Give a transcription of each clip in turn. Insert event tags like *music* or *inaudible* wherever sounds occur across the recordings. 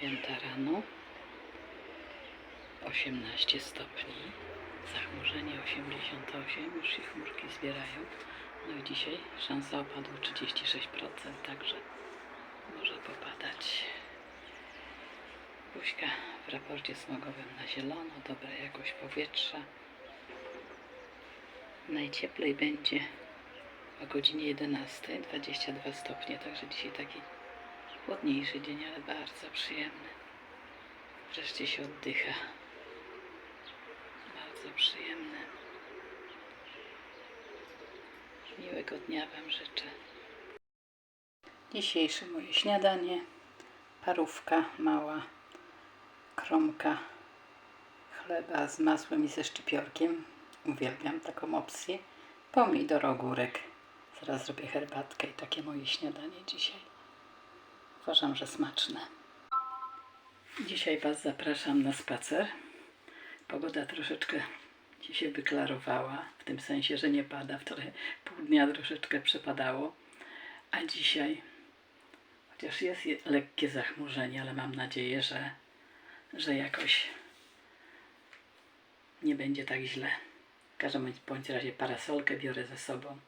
Dziewiąta rano. 18 stopni. Zachmurzenie 88. Już się chmurki zbierają. No i dzisiaj szansa opadu 36%, także może popadać. Buźka w raporcie smogowym na zielono, dobra jakość powietrza. Najcieplej będzie o godzinie 11, 22 stopnie, także dzisiaj taki chłodniejszy dzień, ale bardzo przyjemny. Wreszcie się oddycha. Bardzo przyjemny. Miłego dnia Wam życzę. Dzisiejsze moje śniadanie. Parówka mała, kromka chleba z masłem i ze szczypiorkiem. Uwielbiam taką opcję. Pomidor, ogórek. Zaraz zrobię herbatkę i takie moje śniadanie dzisiaj. Uważam, że smaczne. Dzisiaj Was zapraszam na spacer. Pogoda troszeczkę się wyklarowała, w tym sensie, że nie pada. Wczoraj pół dnia troszeczkę przepadało, a dzisiaj, chociaż jest je- lekkie zachmurzenie, ale mam nadzieję, że, że jakoś nie będzie tak źle. W każdym bądź razie parasolkę biorę ze sobą.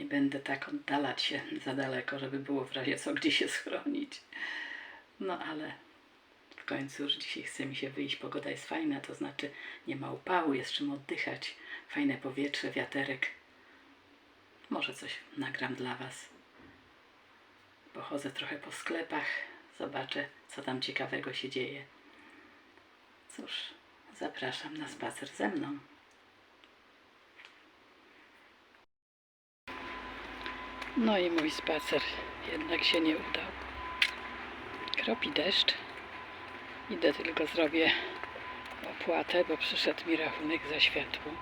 Nie będę tak oddalać się za daleko, żeby było w razie co gdzie się schronić. No ale w końcu już dzisiaj chce mi się wyjść. Pogoda jest fajna, to znaczy nie ma upału, jest czym oddychać. Fajne powietrze, wiaterek. Może coś nagram dla Was. Pochodzę trochę po sklepach, zobaczę, co tam ciekawego się dzieje. Cóż, zapraszam na spacer ze mną. No i mój spacer jednak się nie udał. Kropi deszcz. Idę tylko zrobię opłatę, bo przyszedł mi rachunek za światło.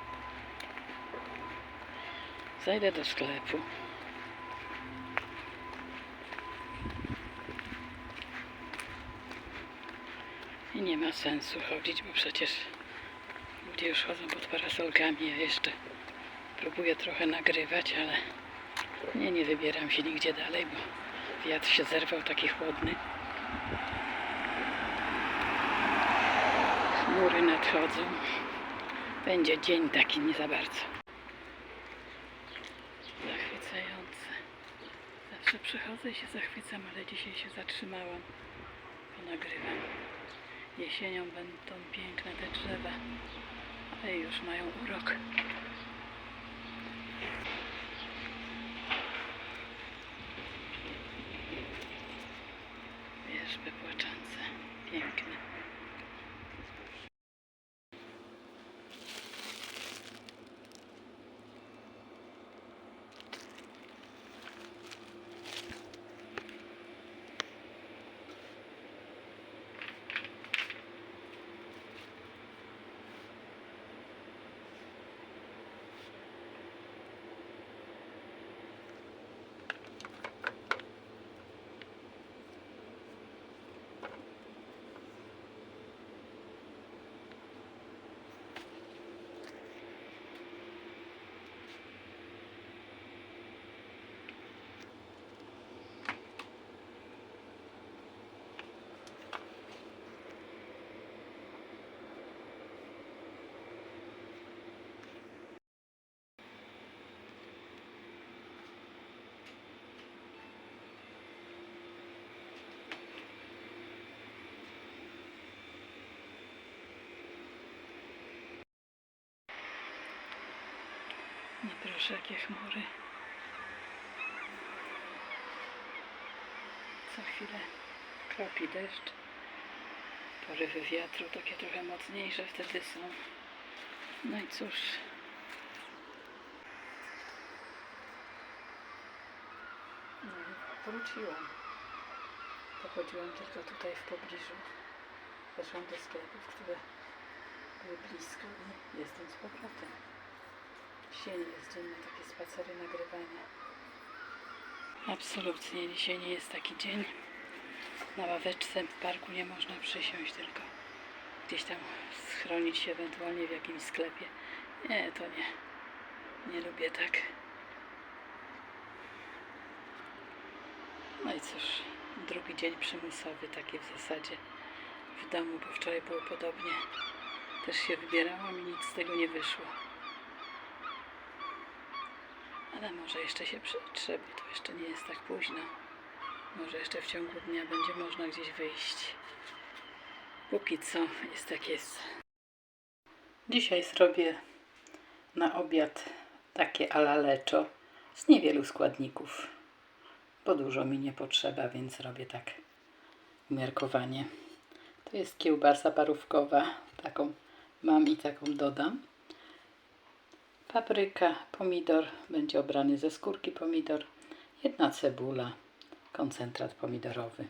Zajdę do sklepu. I nie ma sensu chodzić, bo przecież ludzie już chodzą pod parasolkami, a jeszcze próbuję trochę nagrywać, ale nie, wybieram się nigdzie dalej, bo wiatr się zerwał taki chłodny. Chmury nadchodzą. Będzie dzień taki nie za bardzo. Zachwycający. Zawsze przychodzę i się zachwycam, ale dzisiaj się zatrzymałam. Ponagrywam. Jesienią będą piękne te drzewa, ale już mają urok. Yeah. Piękne. No proszę, jakie chmury. Co chwilę kropi deszcz. Porywy wiatru takie trochę mocniejsze wtedy są. No i cóż. No, wróciłam. Pochodziłam tylko tutaj w pobliżu. Weszłam do sklepów, które były blisko i jestem z powrotem. Dzisiaj nie jest dzień na takie spacery nagrywania. Absolutnie dzisiaj nie jest taki dzień. Na ławeczce w parku nie można przysiąść, tylko gdzieś tam schronić się ewentualnie w jakimś sklepie. Nie, to nie. Nie lubię tak. No i cóż, drugi dzień przymusowy, taki w zasadzie w domu, bo wczoraj było podobnie. Też się wybierałam i nic z tego nie wyszło. Ale może jeszcze się przetrze, bo to jeszcze nie jest tak późno. Może jeszcze w ciągu dnia będzie można gdzieś wyjść. Póki co jest tak jest. Dzisiaj zrobię na obiad takie ala leczo z niewielu składników, bo dużo mi nie potrzeba, więc robię tak umiarkowanie. To jest kiełbasa parówkowa, taką mam i taką dodam. Papryka, pomidor, będzie obrany ze skórki pomidor, jedna cebula, koncentrat pomidorowy.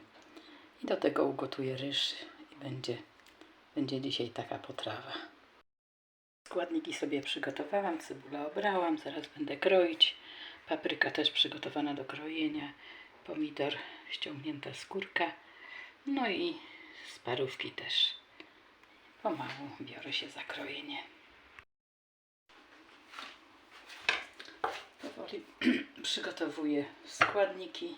I do tego ugotuję ryż i będzie, będzie dzisiaj taka potrawa. Składniki sobie przygotowałam, cebula obrałam, zaraz będę kroić. Papryka też przygotowana do krojenia, pomidor, ściągnięta skórka, no i z parówki też. Pomału biorę się za krojenie. Powoli *clears throat* przygotowuję składniki.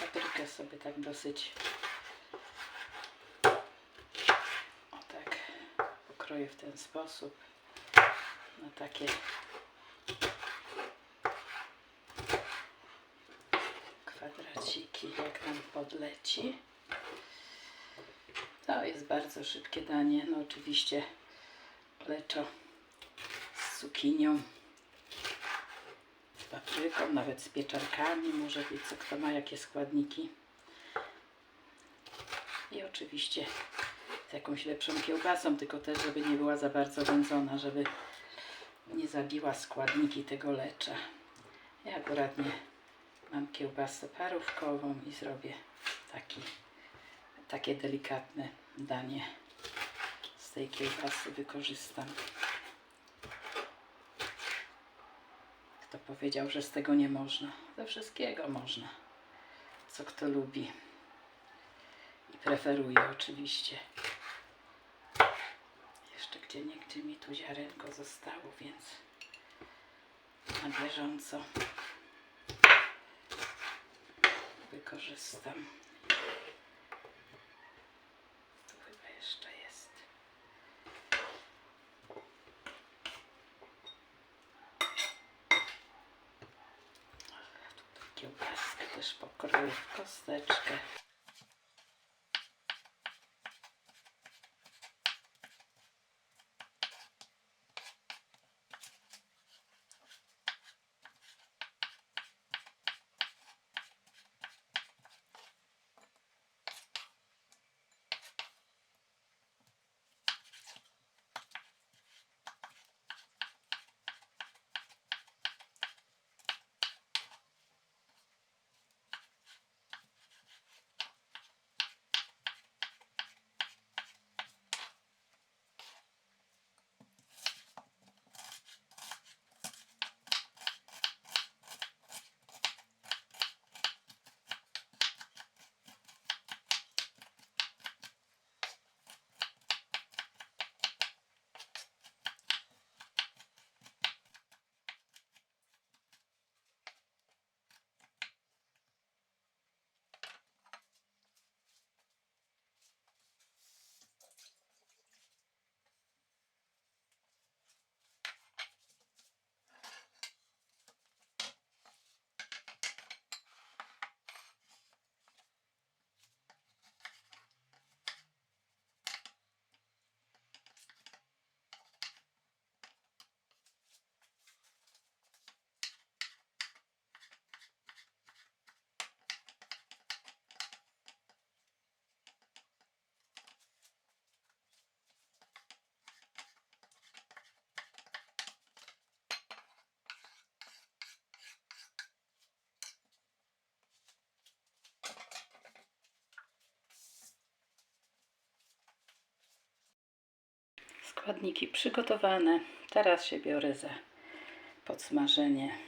Paprykę sobie tak dosyć o tak pokroję w ten sposób na takie kwadraciki, jak nam podleci. To jest bardzo szybkie danie. No oczywiście leczo z cukinią, papryką, nawet z pieczarkami. Może być co kto ma jakie składniki. I oczywiście z jakąś lepszą kiełbasą, tylko też, żeby nie była za bardzo wędzona, żeby nie zabiła składniki tego lecza. Ja akurat nie mam kiełbasę parówkową i zrobię taki, takie delikatne danie z tej kiełbasy wykorzystam. Kto powiedział, że z tego nie można? Ze wszystkiego można. Co kto lubi i preferuje oczywiście. Jeszcze gdzie niegdzie mi tu ziarenko zostało, więc na bieżąco wykorzystam. Tu chyba jeszcze jest. Tutaj kiełbaskę kosteczkę. Składniki przygotowane. Teraz się biorę za podsmażenie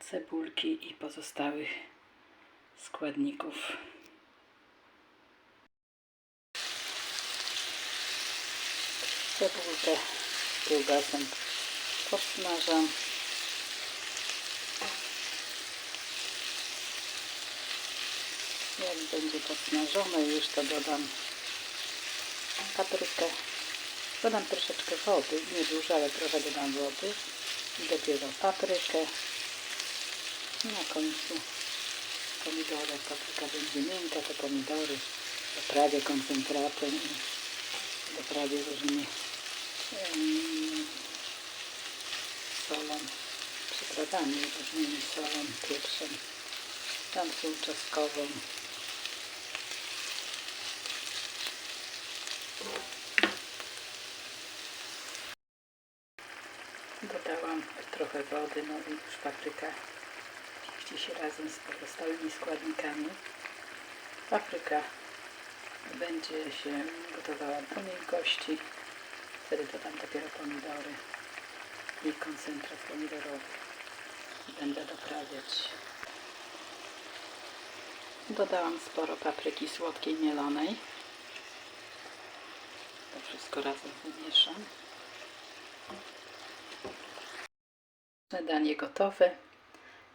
cebulki i pozostałych składników. Cebulkę z kiełbasą podsmażam. Jak będzie podsmażone już, to dodam paprykę. Dodam troszeczkę wody, nie dużo, ale trochę dodam wody. I dopiero paprykę. Na końcu pomidory. Papryka będzie miękka, to pomidory doprawię koncentratem i doprawię różnymi em, solą, przyprawami różnymi solą, pieprzem, tam sól czosnkową. Dodałam no i już papryka mieści się razem z pozostałymi składnikami. Papryka będzie się gotowała do miękkości. Wtedy dodam dopiero pomidory i koncentrat pomidorowy. Będę doprawiać. Dodałam sporo papryki słodkiej mielonej. To wszystko razem wymieszam. Danie gotowe.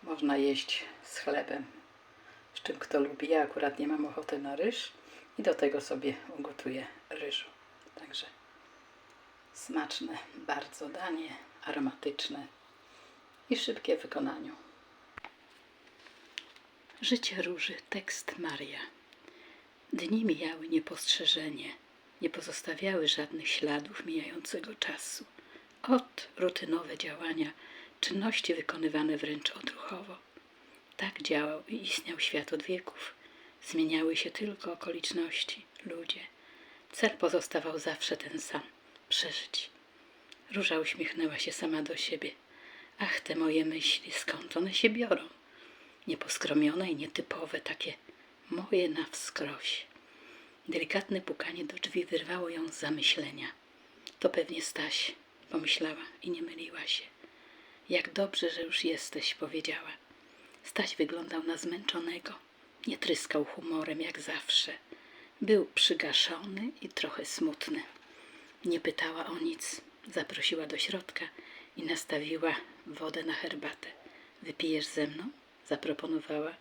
Można jeść z chlebem, z czym kto lubi. Ja akurat nie mam ochoty na ryż i do tego sobie ugotuję ryżu. Także smaczne bardzo danie, aromatyczne i szybkie w wykonaniu. Życie róży, tekst Maria. Dni mijały niepostrzeżenie, nie pozostawiały żadnych śladów mijającego czasu. Od rutynowe działania, czynności wykonywane wręcz odruchowo. Tak działał i istniał świat od wieków. Zmieniały się tylko okoliczności, ludzie. Cel pozostawał zawsze ten sam przeżyć. Róża uśmiechnęła się sama do siebie. Ach, te moje myśli, skąd one się biorą? Nieposkromione i nietypowe, takie moje na wskroś. Delikatne pukanie do drzwi wyrwało ją z zamyślenia. To pewnie Staś, pomyślała i nie myliła się. Jak dobrze, że już jesteś, powiedziała. Staś wyglądał na zmęczonego. Nie tryskał humorem jak zawsze. Był przygaszony i trochę smutny. Nie pytała o nic. Zaprosiła do środka i nastawiła wodę na herbatę. Wypijesz ze mną? zaproponowała.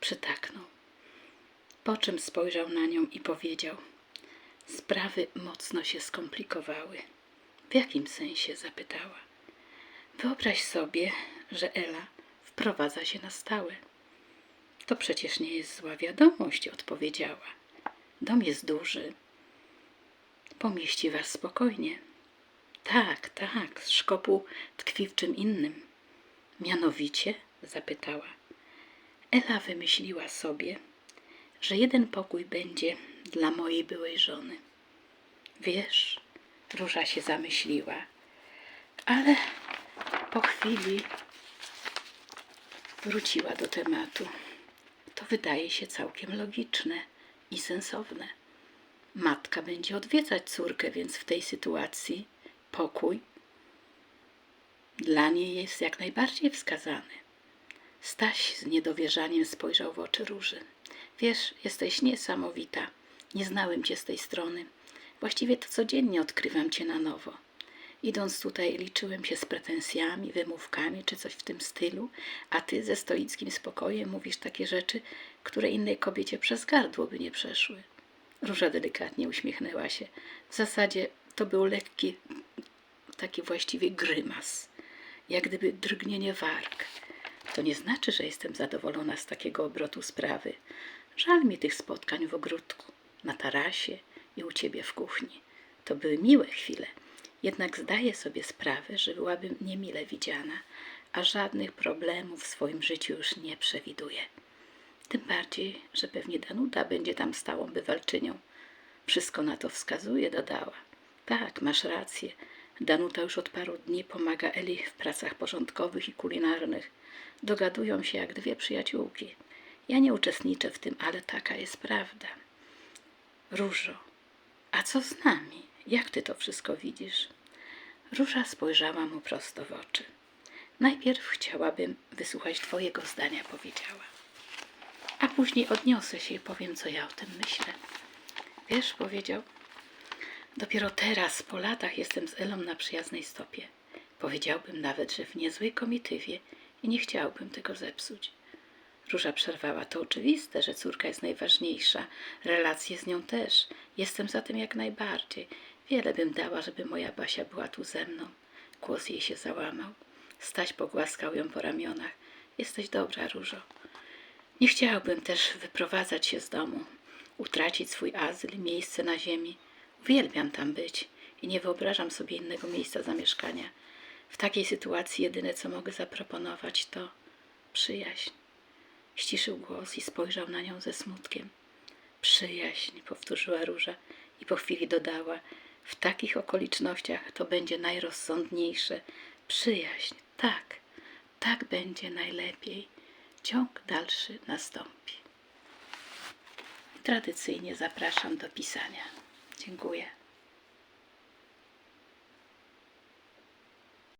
Przytaknął. Po czym spojrzał na nią i powiedział: Sprawy mocno się skomplikowały. W jakim sensie? zapytała. Wyobraź sobie, że Ela wprowadza się na stałe. To przecież nie jest zła wiadomość, odpowiedziała. Dom jest duży. Pomieści was spokojnie. Tak, tak, szkopuł tkwi w czym innym. Mianowicie? zapytała. Ela wymyśliła sobie, że jeden pokój będzie dla mojej byłej żony. Wiesz, Róża się zamyśliła, ale po chwili wróciła do tematu. To wydaje się całkiem logiczne i sensowne. Matka będzie odwiedzać córkę, więc w tej sytuacji pokój dla niej jest jak najbardziej wskazany. Staś z niedowierzaniem spojrzał w oczy Róży. Wiesz, jesteś niesamowita. Nie znałem cię z tej strony. Właściwie to codziennie odkrywam cię na nowo. Idąc tutaj liczyłem się z pretensjami, wymówkami czy coś w tym stylu, a ty ze stoickim spokojem mówisz takie rzeczy, które innej kobiecie przez gardło by nie przeszły. Róża delikatnie uśmiechnęła się. W zasadzie to był lekki, taki właściwie grymas, jak gdyby drgnienie warg. To nie znaczy, że jestem zadowolona z takiego obrotu sprawy. Żal mi tych spotkań w ogródku, na tarasie i u ciebie w kuchni. To były miłe chwile. Jednak zdaję sobie sprawę, że byłabym niemile widziana, a żadnych problemów w swoim życiu już nie przewiduję. Tym bardziej, że pewnie Danuta będzie tam stałą bywalczynią. Wszystko na to wskazuje, dodała. Tak, masz rację. Danuta już od paru dni pomaga Eli w pracach porządkowych i kulinarnych. Dogadują się jak dwie przyjaciółki. Ja nie uczestniczę w tym, ale taka jest prawda. Różo, a co z nami? Jak ty to wszystko widzisz? Róża spojrzała mu prosto w oczy. Najpierw chciałabym wysłuchać twojego zdania, powiedziała. A później odniosę się i powiem, co ja o tym myślę. Wiesz, powiedział, dopiero teraz, po latach, jestem z Elą na przyjaznej stopie. Powiedziałbym nawet, że w niezłej komitywie i nie chciałbym tego zepsuć. Róża przerwała. To oczywiste, że córka jest najważniejsza. Relacje z nią też. Jestem za tym jak najbardziej. Wiele bym dała, żeby moja Basia była tu ze mną. Głos jej się załamał. Staś pogłaskał ją po ramionach. Jesteś dobra, Różo. Nie chciałbym też wyprowadzać się z domu, utracić swój azyl, miejsce na ziemi. Uwielbiam tam być i nie wyobrażam sobie innego miejsca zamieszkania. W takiej sytuacji jedyne, co mogę zaproponować, to przyjaźń. Ściszył głos i spojrzał na nią ze smutkiem. Przyjaźń, powtórzyła Róża i po chwili dodała. W takich okolicznościach to będzie najrozsądniejsze. Przyjaźń, tak, tak będzie najlepiej. Ciąg dalszy nastąpi. Tradycyjnie zapraszam do pisania. Dziękuję.